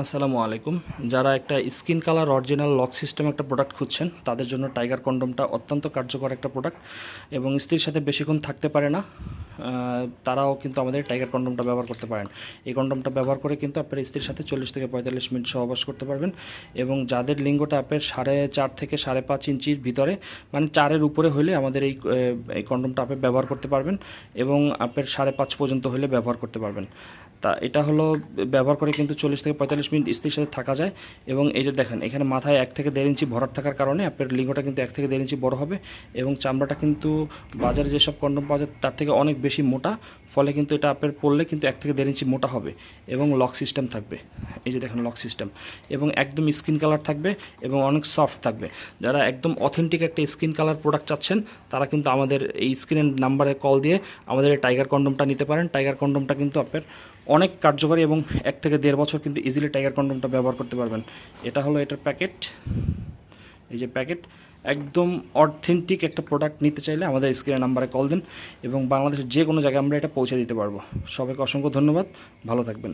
আসসালামু আলাইকুম। যারা একটা skin colour original lock system একটা প্রোডাক্ট খুঁজছেন, তাদের জন্য টাইগার কন্ডমটা অত্যন্ত কার্যকর একটা প্রোডাক্ট এবং স্ত্রীর সাথে বেশিক্ষণ থাকতে পারে না। তারাও কিন্তু আমাদের টাইগার কন্ডমটা ব্যবহার করতে পারেন। এই কন্ডমটা ব্যবহার করে কিন্তু আপনার স্ত্রীর সাথে চল্লিশ থেকে পঁয়তাল্লিশ মিনিট সহবাস করতে পারবেন এবং যাদের লিঙ্গটা আপনার সাড়ে চার থেকে সাড়ে পাঁচ ইঞ্চির ভিতরে মানে চারের উপরে হলে আমাদের এই এই কন্ডমটা আপনি ব্যবহার করতে পারবেন এবং আপনার সাড়ে পাঁচ পর্যন্ত হলে ব্যবহার করতে পারবেন। তা এটা হলো ব্যবহার করে কিন্তু চল্লিশ থেকে পঁয়তাল্লিশ মিনিট স্ত্রীর সাথে থাকা যায় এবং এই যে দেখেন, এখানে মাথায় এক থেকে দেড় ইঞ্চি ভরাট থাকার কারণে আপনার লিঙ্গটা কিন্তু এক থেকে দেড় ইঞ্চি বড় হবে এবং চামড়াটা কিন্তু বাজারে যেসব কন্ডম পাওয়া যায় তার থেকে অনেক বেশি মোটা। ফলে কিন্তু এটা আপের পরলে কিন্তু এক থেকে দেড় ইঞ্চি মোটা হবে এবং লক সিস্টেম থাকবে। এই যে দেখেন লক সিস্টেম। এবং একদম স্কিন কালার থাকবে এবং অনেক সফট থাকবে। যারা একদম অথেন্টিক একটা স্কিন কালার প্রোডাক্ট চাচ্ছেন, তারা কিন্তু আমাদের এই স্ক্রিনের নাম্বারে কল দিয়ে আমাদের এই টাইগার কন্ডমটা নিতে পারেন। টাইগার কন্ডমটা কিন্তু আপনার অনেক কার্যকরী এবং এক থেকে দেড় বছর কিন্তু ইজিলি টাইগার কন্ডমটা ব্যবহার করতে পারবেন। এটা হলো এটার প্যাকেট। এই যে প্যাকেট, একদম অথেন্টিক একটা প্রোডাক্ট নিতে চাইলে আমাদের স্ক্রিনের নাম্বারে কল দিন এবং বাংলাদেশের যে কোনো জায়গায় আমরা এটা পৌঁছে দিতে পারব। সবাইকে অসংখ্য ধন্যবাদ। ভালো থাকবেন।